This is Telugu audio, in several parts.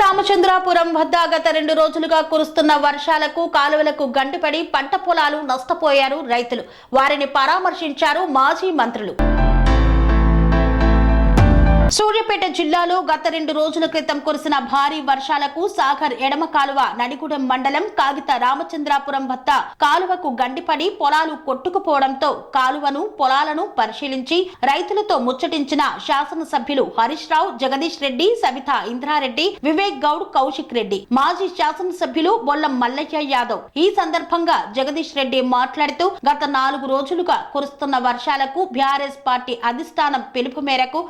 రామచంద్రాపురం వద్ద గత రెండు రోజులుగా కురుస్తున్న వర్షాలకు కాలువలకు గంటిపడి పంట పొలాలు నష్టపోయారు రైతులు. వారిని పరామర్శించారు మాజీ మంత్రులు. సూర్యాపేట జిల్లాలో గత రెండు రోజుల క్రితం కురిసిన భారీ వర్షాలకు సాగర్ ఎడమ కాలువ నడిగూడెం మండలం కాగిత రామచంద్రాపురం వద్ద కాలువకు గండిపడి పొలాలు కొట్టుకుపోవడంతో కాలువను పొలాలను పరిశీలించి రైతులతో ముచ్చటించిన శాసనసభ్యులు హరీష్ రావు జగదీష్ రెడ్డి సవిత ఇంద్రారెడ్డి వివేక్ గౌడ్ కౌశిక్ రెడ్డి. మాజీ శాసనసభ్యులు బొల్లం మల్లయ్య యాదవ్. ఈ సందర్భంగా జగదీష్ రెడ్డి మాట్లాడుతూ గత నాలుగు రోజులుగా కురుస్తున్న వర్షాలకు బీఆర్ఎస్ పార్టీ అధిష్టానం పిలుపు మేరకు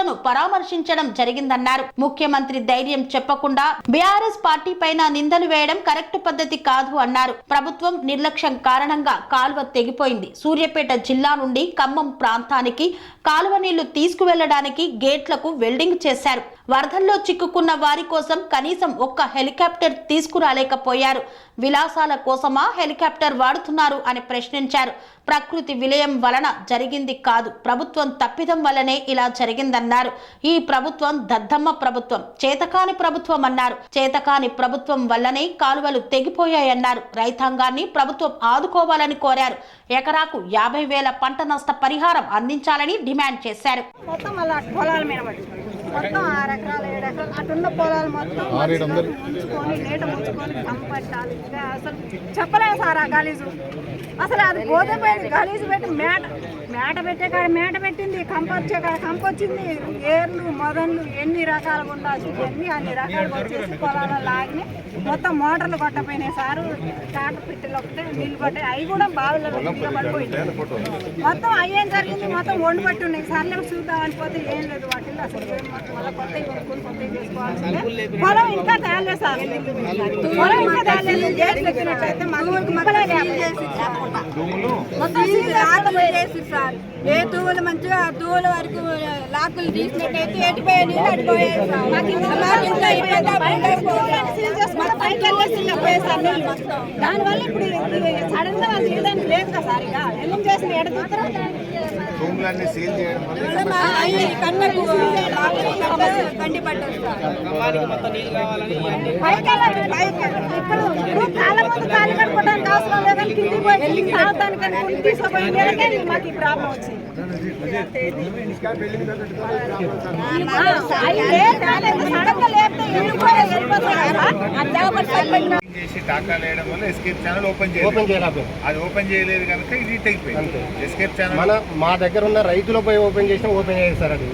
బాధితులను పరామర్శించడం జరిగిందన్నారు. ముఖ్యమంత్రి ధైర్యం చెప్పకుండా బీఆర్ఎస్ పార్టీ పైన నిందలు వేయడం కరెక్ట్ పద్ధతి కాదు అన్నారు. ప్రభుత్వం నిర్లక్ష్యం కారణంగా కాలువ తెగిపోయింది. సూర్యాపేట జిల్లా నుండి ఖమ్మం ప్రాంతానికి కాలువ నీళ్ళు తీసుకువెళ్ళడానికి గేట్లకు వెల్డింగ్ చేశారు. వరదల్లో చిక్కుకున్న వారి కోసం కనీసం ఒక్క హెలికాప్టర్ తీసుకురాలేకపోయారు. విలాసాల కోసమా హెలికాప్టర్ వాడుతున్నారు అని ప్రశ్నించారు. ప్రకృతి విలయం వలన జరిగింది కాదు ప్రభుత్వం తప్పిదం వల్లనే ఇలా జరిగిందన్నారు. ఈ ప్రభుత్వం దద్దమ్మ ప్రభుత్వం చేతకాని ప్రభుత్వం అన్నారు. చేతకాని ప్రభుత్వం వల్లనే కాలువలు తెగిపోయాయన్నారు. రైతాంగాన్ని ప్రభుత్వం ఆదుకోవాలని కోరారు. ఎకరాకు యాభై వేల పంట నష్ట పరిహారం అందించాలని డిమాండ్ చేశారు. మొత్తం ఆరు ఎకరాలు ఏడు ఎకరాలు. అటున్న పొలాలు మొత్తం మనుషులు ముంచుకొని నీట ముంచుకొని కంపట్టాలి ఇక అసలు చెప్పలేము సార్ ఆ గలీజు. అసలు అది పోతే పోయింది గలీజు పెట్టి మేట మేట పెట్టే కాడ మేట పెట్టింది కంప వచ్చే కాడ కంప వచ్చింది. ఏర్లు మొదళ్ళు ఎన్ని రకాలుగా ఉండాల్సి ఎన్ని అన్ని రకాలుగా వచ్చేసి పొలాల లాగిని మొత్తం మోటార్లు కొట్టపోయినాయి సారు. కాట పిట్టలు ఒకటే నీళ్ళు కొట్టాయి అవి కూడా బావిలో పడిపోయింది మొత్తం అయ్యేం జరిగింది? మొత్తం వండి పట్టి ఉన్నాయి. సర్లే చూద్దాం అనిపోతే ఏం లేదు వాటిల్లో. అసలు ఏం మాత్రం మళ్ళీ కొత్త కొనుక్కొని కొత్త చేసుకోవాల్సిందే పొలం ఇంకా తేలేదు సార్. పొలం ఇంకా తేలేదు ఎక్కినట్లయితే మగవాళ్ళకి మగలే మొత్తం చేసి సార్ ఏ తూవులు మంచిగా ఆ తూవుల వరకు లాకులు తీసినట్టయితే ఎటుపోయే నీళ్ళు అటుపోయాయి సార్. మాకు ఇంట్లో ఇబ్బంది. దానివల్ల ఇప్పుడు సడన్గా వాళ్ళు లేదు కదా సార్ ఇక ఎల్లం చేసిన ఎడ చూస్తారా భూములన్నీ సీల్ చేయడం వల్ల మా అయ్యి కన్నకు లాకులు కట్టేసి బండి పట్టారు సార్. పైకి వెళ్ళాలి, పైకి వెళ్ళాలి. ఇప్పుడు ముందు కాళ్ళు కట్టుకోవడానికి అవసరం తీసుకుపోయి మాకు ఈ ప్రాబ్లం వచ్చింది. చేసి టాకా వల్ల ఎస్కేప్ ఛానల్ ఓపెన్ ఓపెన్ అది ఓపెన్ చేయలేదు కనుక ఇది తెగిపోయింది ఎస్కేప్ ఛానల్ మన మా దగ్గర ఉన్న రైతుల పోయి ఓపెన్ చేసినా ఓపెన్ చేస్తారు అది.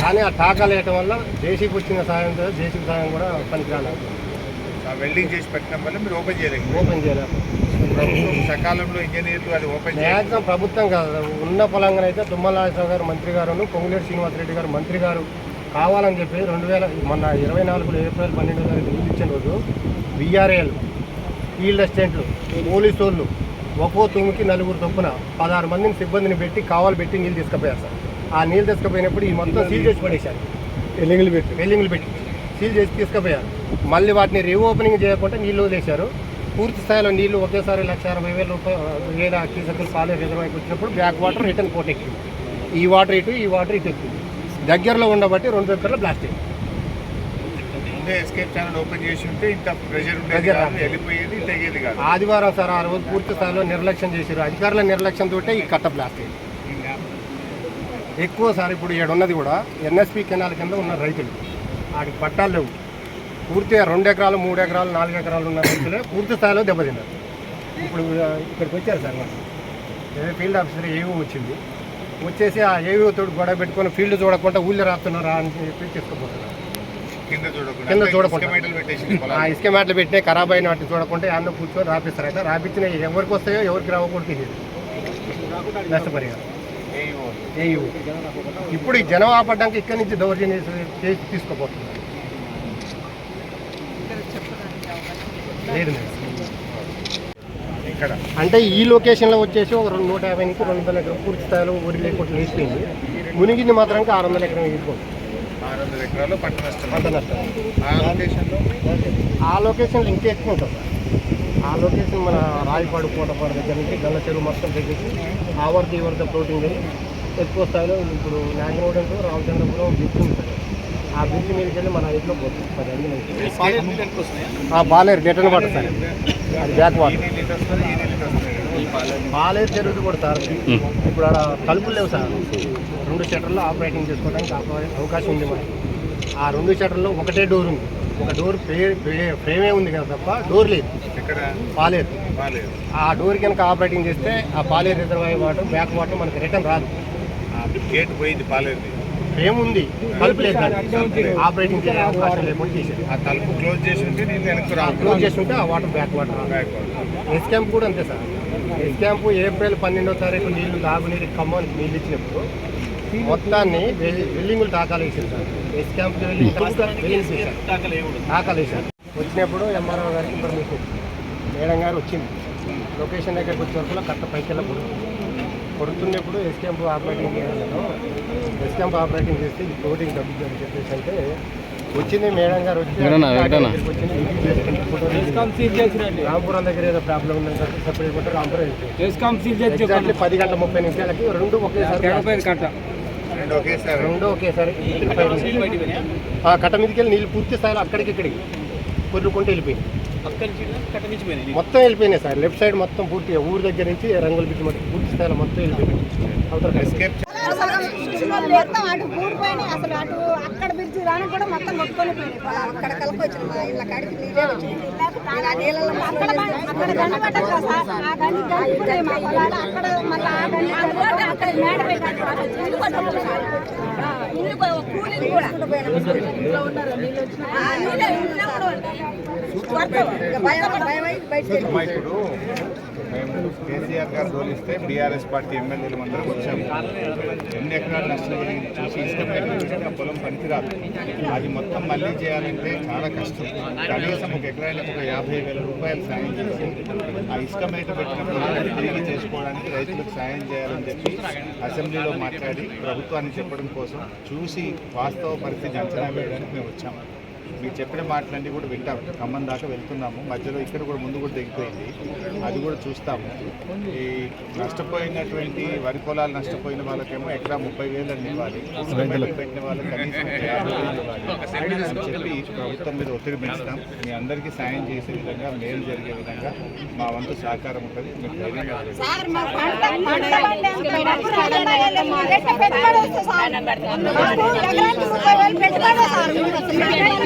కానీ ఆ టాకాలు వేయటం వల్ల జేసీబీ వచ్చిన సాయంతో జేసీబీ సాయం కూడా పనికిరాలేదు. వెల్డింగ్ చేసి పెట్టడం వల్ల మీరు ఓపెన్ చేయలేదు. ఓపెన్ చేయలేదు. ప్రభుత్వం. సకాలంలో ఇంజనీర్లు అది ఓపెన్ మ్యాక్సిమం ప్రభుత్వం కాదు. ఉన్న పొలంగా అయితే తుమ్మల నాగేశ్వర గారు మంత్రి గారు పొంగులేటి శ్రీనివాసరెడ్డి గారు మంత్రి గారు కావాలని చెప్పి రెండు వేల మొన్న ఇరవై నాలుగులో ఏప్రిల్ పన్నెండో తారీఖు నీళ్ళు ఇచ్చిన రోజు బీఆర్ఏలు ఫీల్డ్ అసిస్టెంట్లు పోలీసు వాళ్ళు ఒక్కో తూముకి నలుగురు చొప్పున పదహారు మందిని సిబ్బందిని పెట్టి కావాలి పెట్టి నీళ్ళు తీసుకుపోయారు సార్. ఆ నీళ్ళు తీసుకుపోయినప్పుడు ఈ మొత్తం సీల్ చేసి పడేశారు. వెల్లింగ్లు పెట్టి. వెల్లింగ్లు పెట్టి సీల్ చేసి తీసుకుపోయారు. మళ్ళీ వాటిని రీఓపెనింగ్ చేయకుండా నీళ్ళు వదిలేశారు. పూర్తి స్థాయిలో నీళ్ళు ఒకేసారి లక్ష అరవై వేల రూపాయలు వేల క్యూసెక్కులు పాలే రిజర్వాయర్కి వచ్చినప్పుడు బ్యాక్ వాటర్ రిటర్న్ కోట్ ఎక్కింది. ఈ వాటర్ ఇటు ఈ వాటర్ ఇటు ఎక్కింది. దగ్గరలో ఉండబట్టి రెండు ఎకర్ల ప్లాస్టిక్ ముందే ఎస్కేప్ ఛానల్ ఓపెన్ చేసి ఉంటే ఇంత ప్రెషర్ ఉండేది Pressure కాదు రాదు. వెళ్ళిపోయేది తెగేది కాదు. ఆదివారం సార్ ఆ రోజు పూర్తి స్థాయిలో నిర్లక్ష్యం చేశారు. అధికారుల నిర్లక్ష్యంతో ఈ కట్ట ప్లాస్టిక్ ఎక్కువ సార్ ఇప్పుడు ఇక్కడ ఉన్నది కూడా ఎన్ఎస్పి కెనాల్ కింద ఉన్న రైతులు. వాటికి పట్టాలు లేవు. పూర్తిగా రెండు ఎకరాలు మూడు ఎకరాలు నాలుగు ఎకరాలు ఉన్న రైతులే పూర్తి స్థాయిలో దెబ్బతిన్నారు. ఇప్పుడు ఇక్కడికి వచ్చారు సార్ మాకు ఏదో ఫీల్డ్ ఆఫీసర్ ఏవో వచ్చింది. వచ్చేసి ఆ ఏవో తోడు గొడవ పెట్టుకొని ఫీల్డ్ చూడకుండా ఊళ్ళో రాస్తున్నారా అని చెప్పి తీసుకుపోతున్నారు. కింద చూడకుండా. ఇసుక మేటలు పెట్టినా ఖరాబ్ అయిన వాటిని చూడకుండా అన్న కూర్చొని రాపిస్తారు అయితే రాపించిన ఎవరికి వస్తాయో ఎవరికి రావకూడదు తెలియదు. నష్టపరిహారం. ఇప్పుడు ఈ జనం ఆపడానికి ఇక్కడి నుంచి దౌర్జన్యం చేసి- చేసి తీసుకుపోతున్నారు. లేదు ఇక్కడ అంటే ఈ లొకేషన్లో వచ్చేసి ఒక రెండు నూట యాభై నుంచి రెండు వందల ఎకరం పూర్తి స్థాయిలో ఊరి లేకుండా నిలిచిపోయింది. మునిగింది మాత్రం ఆరు వందల ఎకరం ఎగిరిపోతుంది ఆరు వందల ఎకరాలు పంట నష్టం. పంట నష్టం. ఆ లొకేషన్లో ఆ లొకేషన్లో ఇంకా ఎక్కువ ఉంటుంది ఆ లొకేషన్ మన రాయపాడు కోటపాడు దగ్గర నుంచి గల్ల చెరువు మొత్తం తెగేసి ఆ వరకు ఈ వరకు ఫ్లోటింగ్ అయ్యి ఎక్కువ స్థాయిలో ఇప్పుడు నాగనోడంతో రామచంద్రపురం దిక్కు ఉంటుంది. ఆ బ్రిడ్జ్ మీదకి వెళ్ళి మన ఐదులో పోతుంది. పది అడుగులు బాలేరు రిటర్న్ వాటర్ సార్. అది బ్యాక్ వాటర్. బాలేరు చెరువుది కూడా సార్. ఇప్పుడు ఆడ తలుపులు లేవు సార్. రెండు షట్టర్లో ఆపరేటింగ్ చేసుకోవడానికి అవ- అవకాశం ఉంది మనకి ఆ రెండు షట్టర్లో ఒకటే డోర్ ఉంది. ఒక డోర్ ఫ్రేమే ఉంది కదా తప్ప డోర్ లేదు. ఎక్కడ? పాలేరు బాగాలేదు ఆ డోర్ కనుక ఆపరేటింగ్ చేస్తే ఆ Paleru reservoir water back water మనకి రిటర్న్ రాదు. గేట్ పోయింది పాలేదు ఉంది తలుపు లేదు. ఆపరేటింగ్ చేసే అవకాశం లేకుండా చేసేది ఆ తలుపు క్లోజ్ చేసి ఉంటే వెనక్కి క్లోజ్ చేస్తుంటే ఆ water back water. Escape కూడా అంతే సార్. ఎస్ క్యాంప్ ఏప్రిల్ పన్నెండో తారీఖు నీళ్ళు తాగునీరు ఖమ్మానికి నీళ్ళు ఇచ్చినప్పుడు మొత్తాన్ని వెల్లింగులు తాకాలు వేసారు సార్. ఎస్ వేశారు తాకాలు వేశారు. వచ్చినప్పుడు ఎంఆర్ఓ గారికి ఇన్ఫర్మేషన్ ఇచ్చింది. మేడం గారు వచ్చింది. లొకేషన్ దగ్గరికి వచ్చే వరకు కట్ట పైకి వెళ్ళకూడదు. కొడుతున్నప్పుడు ఎస్ క్యాంప్ ఆపరేటింగ్ చేయాలను ఎస్ క్యాంప్ ఆపరేటింగ్ చేస్తే ఈ కోటింగ్ తగ్గుతుంది అని చెప్పేసి అంటే వచ్చింది మేడం గారు వచ్చింది. రాంపురం దగ్గర ఏదో ప్రాబ్లం ఉందని చెప్పి సెపరేట్ కొట్టి రాంపురం పది గంటల ముప్పై నిమిషాలకి రెండు ఒకేసారి రెండు ఒకేసారి రెండు ఒకేసారి. ఆ కట్ట మీదకి వెళ్ళి నీళ్ళు పూర్తి స్థాయిలో అక్కడికి ఇక్కడికి కొర్రుకుంటూ వెళ్ళిపోయింది. మొత్తం వెళ్ళిపోయినాయి సార్. లెఫ్ట్ సైడ్ మొత్తం పూర్తిగా ఊరు దగ్గర నుంచి రంగుల బిడ్డ మట్టి పూర్తి స్థాయిలో మొత్తం వెళ్ళిపోయింది అవతల రాని కూడా మొత్తం కొట్టుకొని. అక్కడ కలపొచ్చిన మా ఇళ్ళ కాడికి నీళ్ళే వచ్చింది ఆ నీళ్ళలో అక్కడ అక్కడ గండి పడ్డది కదా సార్. ఆ గండి గండి మా పొలాలు అక్కడ మళ్ళీ ఆ గండి గండి అక్కడ మేడ పెట్టారు. అక్కడ ఇల్లు కట్టొచ్చు సార్. ఆ, ఇల్లు కూ- కూలింగ్ కూడా. ఆ, నీళ్ళే ఉన్నప్పుడు వర్తం. ఇక భయం భయం అయి బయటికి వెళ్ళిపోయాం. అమ్మా ఇప్పుడు మేము కేసీఆర్ గారు తోలిస్తే బీఆర్ఎస్ పార్టీ ఎమ్మెల్యేలు అందరం వచ్చాము. ఎన్ని ఎకరాలు నష్టం చూసి పెట్టిన పొలం పనికిరాదు. అది మొత్తం మళ్ళీ చేయాలంటే చాలా కష్టం. కనీసం ఒక ఎకరానికి ఒక యాభై వేల రూపాయలు సాయం చేసి ఆ ఇసుక మీద పెట్టిన పొలాన్ని తిరిగి చేసుకోవడానికి రైతులకు సాయం చేయాలని చెప్పి అసెంబ్లీలో మాట్లాడి ప్రభుత్వాన్ని చెప్పడం కోసం చూసి వాస్తవ పరిస్థితి అంచనా వేయడానికి మేము వచ్చాము మీరు చెప్పిన మాటలన్నీ కూడా వింటాం ఖమ్మం దాకా వెళ్తున్నాము మధ్యలో ఇక్కడ కూడా ముందు కూడా దిగిపోయింది అది కూడా చూస్తాము ఈ నష్టపోయినటువంటి వరి పొలాలు నష్టపోయిన వాళ్ళకేమో ఎకరా ముప్పై వేలు అని ఇవ్వాలి పెట్టిన వాళ్ళకి కనీసం ఇవ్వాలి అని చెప్పి ప్రభుత్వం మీద ఒత్తిడి పెంచుతాం మీ అందరికీ సాయం చేసే విధంగా మేలు జరిగే విధంగా మా వంతు సహకారం ఉంటుంది. మాకు